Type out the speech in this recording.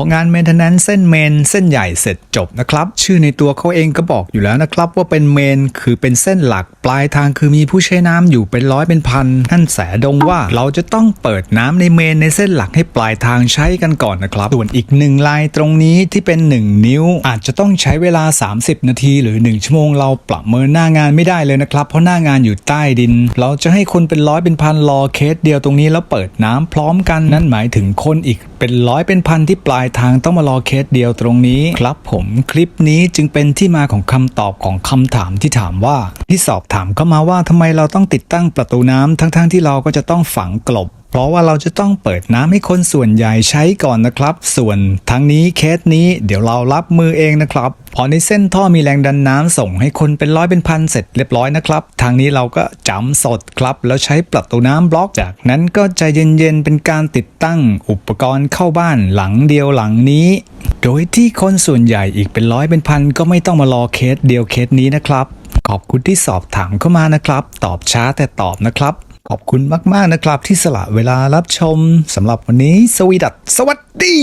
พองานเมนเทนแนนเส้นเมนเส้นใหญ่เสร็จจบนะครับ ชื่อในตัวเขาเองก็บอกอยู่แล้วนะครับว่าเป็นเมนคือเป็นเส้นหลักปลายทางคือมีผู้ใช้น้ำอยู่เป็นร้อยเป็นพันนั่นแสดงว่าเราจะต้องเปิดน้ำในเมนในเส้นหลักให้ปลายทางใช้กันก่อนนะครับส่วนอีกหนึ่งลายตรงนี้ที่เป็น 1 นิ้ว อาจจะต้องใช้เวลา 30 นาที หรือ 1 ชั่วโมงเราประเมินหน้างานไม่ได้เลยนะครับ เพราะหน้างานอยู่ใต้ดิน เราจะให้คนเป็นร้อยเป็นพันรอเคสเดียวตรงนี้แล้วเปิดน้ำพร้อมกันนั่นหมายถึงคนอีกเป็นร้อยเป็นพันที่ปลายทางต้องมารอเคสเดียวตรงนี้ ครับผมคลิปนี้จึงเป็นที่มาของคำตอบของคำถามที่ถามว่า ที่สอบถามเข้ามาว่าทำไมเราต้องติดตั้งประตูน้ำทั้งๆที่เราก็จะต้องฝังกลบ เพราะว่าเราจะต้องเปิดน้ำให้คนส่วนใหญ่ใช้ก่อนนะครับ ส่วนทั้งนี้เคสนี้เดี๋ยวเรารับมือเองนะครับพอในเส้นท่อมีแรงดันน้ำส่งให้คนเป็นร้อยเป็นพันเสร็จเรียบร้อยนะครับ ทางนี้เราก็จำสดครับ แล้วใช้ประตูน้ำบล็อกจากนั้นก็ใจเย็นๆเป็นการติดตั้งอุปกรณ์เข้าบ้านหลังเดียวหลังนี้ โดยที่คนส่วนใหญ่อีกเป็นร้อยเป็นพันก็ไม่ต้องมารอเคสเดียวเคสนี้นะครับ ขอบคุณที่สอบถามเข้ามานะครับ ตอบช้าแต่ตอบนะครับ ขอบคุณมาก ๆ นะครับที่สละเวลารับชมสำหรับวันนี้ สวีดัตสวัสดี